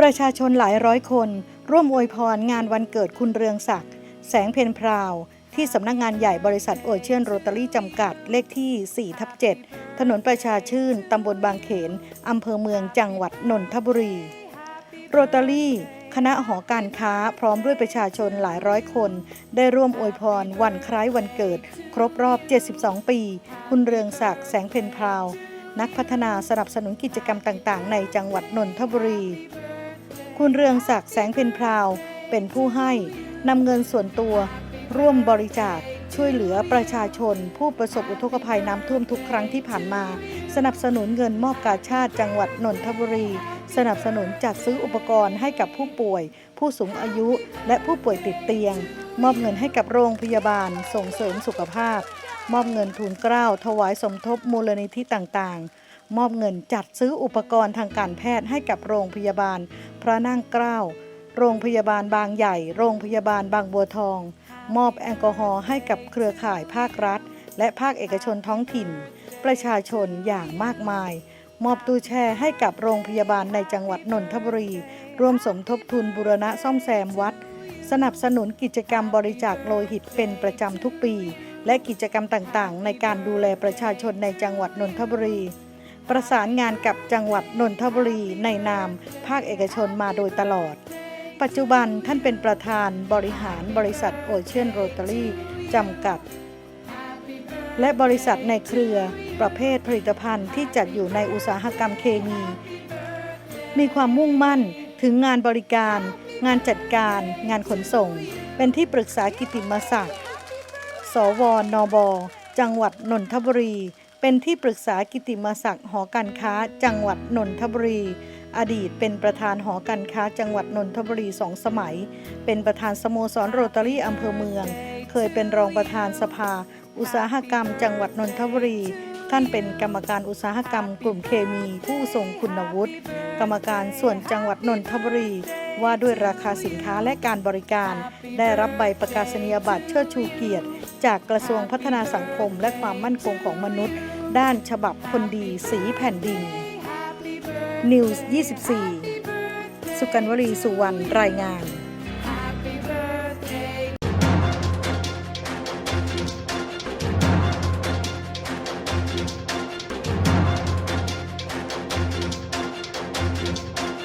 ประชาชนหลายร้อยคน ร่วมอวยพรงานวันเกิดคุณเรืองศักดิ์แสงเพนพราว ที่สำนักงานใหญ่บริษัทโอเชียนโรตารี่จำกัดเลขที่4ทับ7ถนนประชาชื่น ตำบลบางเขน อำเภอเมืองจังหวัดนนทบุรี โรตารี่คณะหอการค้าพร้อมด้วยประชาชนหลายร้อยคน ได้ร่วมอวยพรวันคล้ายวันเกิด ครบรอบ 72 ปี คุณเรืองศักดิ์แสงเพนพราว นักพัฒนาสนับสนุนกิจกรรมต่างๆ ในจังหวัดนนทบุรี คุณเรืองศักดิ์แสงเพนพราว เป็นผู้ให้นำเงินส่วนตัว ร่วมบริจาคช่วยเหลือประชาชน ผู้ประสบอุทกภัยน้ำท่วมทุกครั้งที่ผ่านมา สนับสนุนเงินมอบกาชาติจังหวัดนนทบุรี สนับสนุนจัดซื้ออุปกรณ์ให้กับผู้ป่วย ผู้สูงอายุ และผู้ป่วยติดเตียง มอบเงินให้กับโรงพยาบาล ส่งเสริมสุขภาพ มอบเงินทุนเกล้าถวายสมทบมูลนิธิต่างๆ มอบเงินจัดซื้ออุปกรณ์ทางการแพทย์ให้กับโรงพยาบาล พระนั่งเกล้า โรงพยาบาลบางใหญ่ โรงพยาบาลบางบัวทอง มอบแอลกอฮอล์ให้กับเครือข่ายภาครัฐ และภาคเอกชนท้องถิ่น ประชาชนอย่างมากมาย มอบตู้แช่ให้กับโรงพยาบาลในจังหวัดนนทบุรี ร่วมสมทบทุนบูรณะซ่อมแซมวัด สนับสนุนกิจกรรมบริจาคโลหิตเป็นประจำทุกปี และกิจกรรมต่างๆ ในการดูแลประชาชนในจังหวัดนนทบุรี ประสานงานกับจังหวัดนนทบุรีในนาม ภาคเอกชนมาโดยตลอด ปัจจุบันท่านเป็นประธานบริหารบริษัทโอเชียนโรตารี่จำกัด และบริษัทในเครือประเภทผลิตภัณฑ์ที่จัดอยู่ในอุตสาหกรรมเคมี มีความมุ่งมั่นถึงงานบริการ งานจัดการ งานขนส่ง เป็นที่ปรึกษากิติมศักดิ์ สวนบ จังหวัดนนทบุรี เป็นที่ปรึกษากิติมศักดิ์หอการค้า จังหวัดนนทบุรี อดีตเป็นประธานหอการค้า จังหวัดนนทบุรีสองสมัย เป็นประธานสโมสรโรตารี่อำเภอเมือง เคยเป็นรองประธานสภา อุตสาหกรรม จังหวัดนนทบุรี ท่านเป็นกรรมการอุตสาหกรรม กลุ่มเคมี ผู้ทรงคุณวุฒิกรรมการส่วนจังหวัดนนทบุรีว่าด้วยราคาสินค้าและการบริการ ได้รับใบประกาศนียบัตรเชิดชูเกียรติ จากกระทรวงพัฒนาสังคมและความมั่นคงของมนุษย์ ด้านฉบับคนดีสีแผ่นดิน News 24 สุกันวลีสุวรรณรายงาน